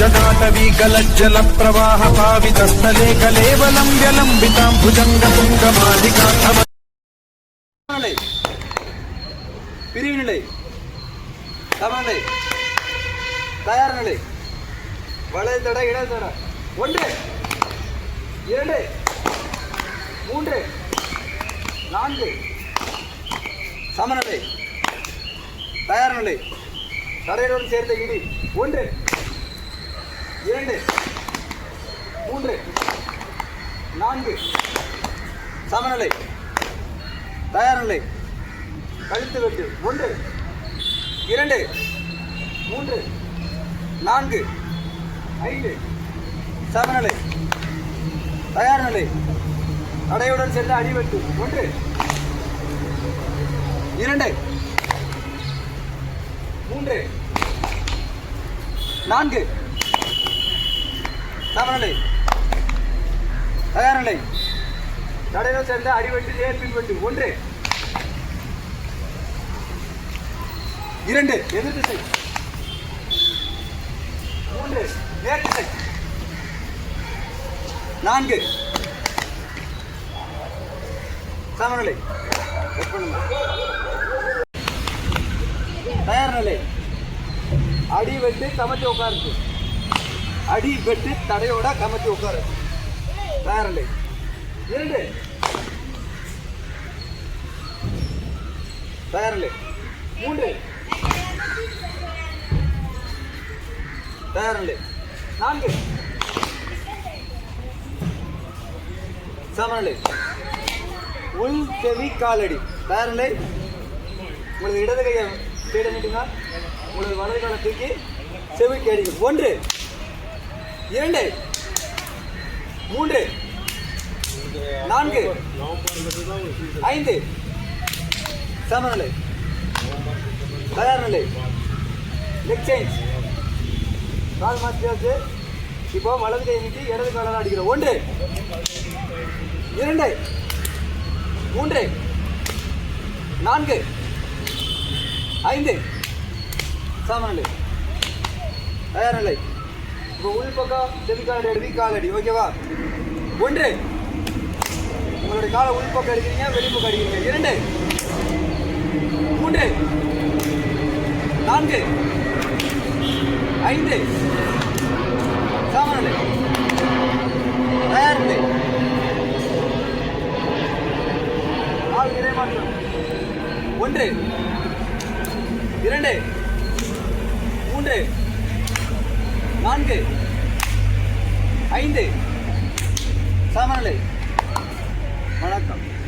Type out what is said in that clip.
जटाटवी गलज्जल प्रवाह पावितस्थले कलेवलं व्यलम्बितां भुजङ्गपुङ्गमालिकाथव சமநிலை பிரிவு நிலை சமநிலை தயார் நிலை வலது தடை இடது தடை ஒன்று இரண்டு மூன்று நான்கு சமநிலை தயார் நிலை தடையுடன் சேர்த்த இடி ஒன்று இரண்டு மூன்று நான்கு. சமநிலை தயார் நிலை கழுத்து வெட்டு ஒன்று இரண்டு மூன்று நான்கு. ஐந்து. சமநிலை தயார் நிலை தடையுடன் சென்று அடிவெட்டு ஒன்று இரண்டு மூன்று நான்கு. சமநிலை தயார் நிலை தடையுடன் அடிவெட்டு நேர் பின்வெட்டு ஒன்று. இரண்டு எதிர் திசை. மூன்று நேர் திசை. நான்கு. சமநிலை தயார் நிலை அடி வெட்டு கமத்தி உட்காருது அடி பெட்டு தடையோட கமத்தி உட்காரு. வேற இல்லை. இரண்டு. வேற இல்லை. மூன்று. வேற இல்லை. நான்கு. சமநிலை. உள் செவி காலடி. தயார் நிலை உங்களது இடது கையை தேட நீட்டுங்க உங்களது வலது காலை தூக்கி செவிக்கு அடிக்கும். ஒன்று. இரண்டு. மூன்று. நான்கு. ஐந்து. சமநிலை. தயார் நிலை லெக் கால் மாற்றியாச்சு. இப்போ வலது கை நீட்டி இடது காலால் அடிக்கிறோம். ஒன்று. இரண்டு. மூன்று. நான்கு. ஐந்து. சமநிலை. தயார் நிலை இப்போ உள் பக்கம் செவி காலடி எடுவி காலடி. ஓகேவா? ஒன்று. உங்களுடைய காலை உள் பக்கம் அடிக்கிறீங்க வெளிப்பக்கம் அடிக்கிறீங்க இரண்டு. மூன்று. நான்கு. ஐந்து. சமநிலை தயார் நிலை நாலு இடைமாற்றம் ஒன்று. இரண்டு. மூன்று. நான்கு. ஐந்து. சமநிலை வணக்கம்.